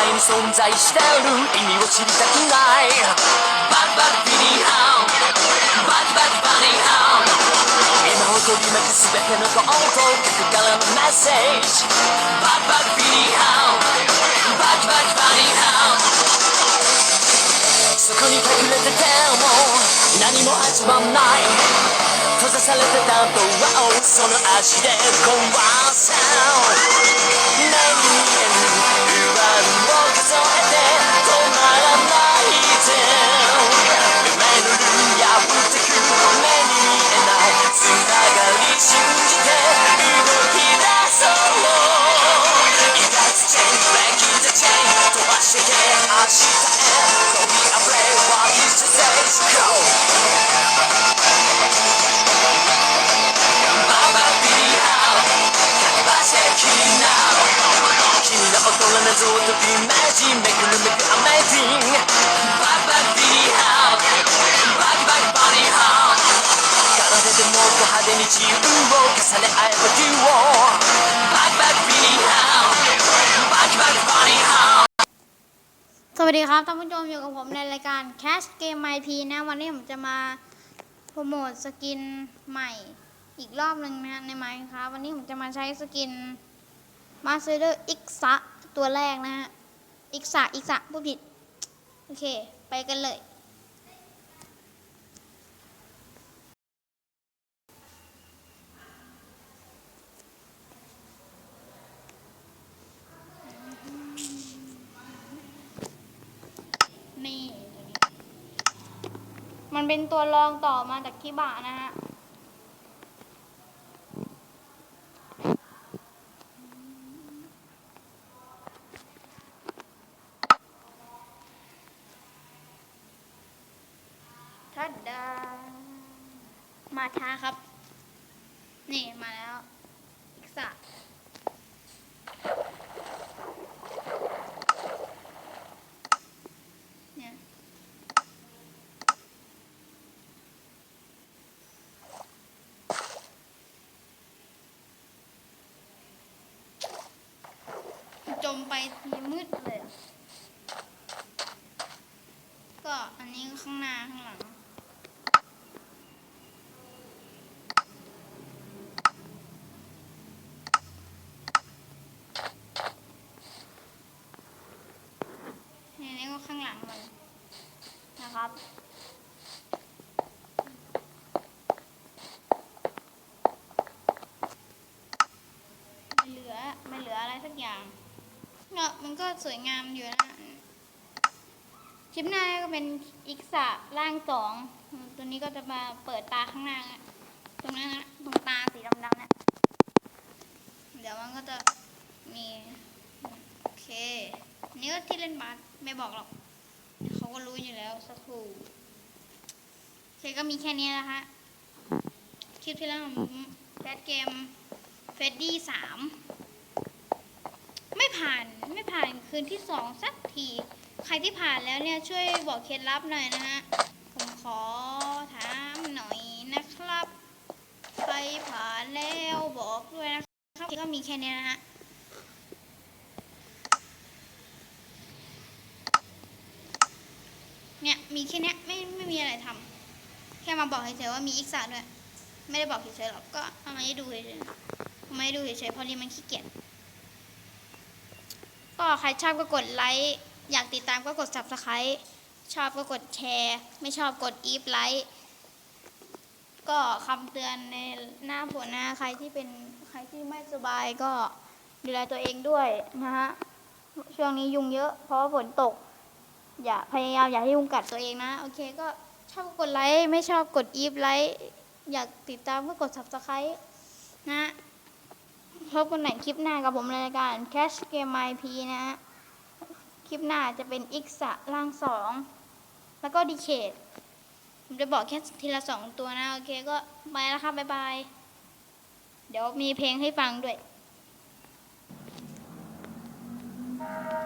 界に存在してる意味を知りたくないバクバクビニーハウンバキバキバニーハウン今を取り巻く全てのこと客からのメッセージバクバクビニーハウンバキバキバニーハウンそこに隠れてても何も始まんない閉ざされてたドアをその足で壊せ that's what to be magic Making them make amazing Bye bye D Hop Bye bye Bunny Hop 体でもっと派手に自分を重ね合えば D を Bye bye B Hop Bye bye Bunny Hop สวัสดีครับท่านผู้ชมอยู่กับผมในรายการ Cash Game IP นะวันนี้ผมจะมาโปรโมทสกินใหม่อีกรอบหนึ่งนะในไมค์ครับวันนี้ผมจะมาใช้สกินมาสเตอร์อิกซะ ตัวแรกนะฮะอิกซะอิกซะผู้ผิด โอเค ไปกันเลย นี่ มันเป็นตัวรองต่อมาจากคิบะนะฮะ ดดา มาช้าครับ นี่มาแล้ว อีกสักจมไปทีมืดเลย ก็อันนี้ข้างหน้าข้างหลัง นี่นี่ก็ข้างหลังมันนะ ครับ ไม่เหลือไม่เหลืออะไรสักอย่างเนาะมันก็สวยงามอยู่นะคลิปหน้าก็เป็นอีกสะร่างสองตัวนี้ก็จะมาเปิดตาข้างหน้าตรงนั้นนะตรงตาสีดำๆเนี่ยเดี๋ยวมันก็จะมี โอเค นี่ก็ที่เล่นบาสไม่บอกหรอก ก็รู้อยู่แล้วสักครู่เคก็มีแค่นี้นะคะ คลิปที่แล้วผมแคสเกมเฟดดี้สามไม่ผ่านไม่ผ่านคืนที่สองสักที ใครที่ผ่านแล้วเนี่ยช่วยบอกเคล็ดลับหน่อยนะฮะ ผมขอถามหน่อยนะครับ ใครผ่านแล้วบอกด้วยนะครับก็มีแค่นี้นะฮะ เนี่ยมีแค่นี้ไม่ไม่มีอะไรทำแค่มาบอกเฉยๆว่ามีอีกสาด้วย ไม่ได้บอกเฉยๆหรอกก็เอามาให้ดูเฉยๆเอามาให้ดูเฉยๆเพราะนี่มันขี้เกียจก็ใครชอบก็กดไลค์อยากติดตามก็กด subscribe ชอบก็กดแชร์ ไม่ชอบกดอีฟไลค์ก็คำเตือนในหน้าผลนะใครที่เป็นใครที่ไม่สบายก็ดูแลตัวเองด้วยนะฮะช่วงนี้ยุงเยอะเพราะว่าฝนตก อย่าพยายามอย่าให้ยุงกัดตัวเองนะ โอเค ก็ชอบกดไลค์ไม่ชอบกดอีฟไลค์อยากติดตามก็กด subscribe นะพบกันใหนคลิปหน้ากับผมรายการ Cash Game IP นะคลิปหน้าจะเป็นอิกษะล่างสองแล้วก็ดีเคดผมจะบอกแค่ทีละสองตัวนะ โอเคก็ไปแล้วครับบ๊ายบาย เดี๋ยวมีเพลงให้ฟังด้วย Thank you.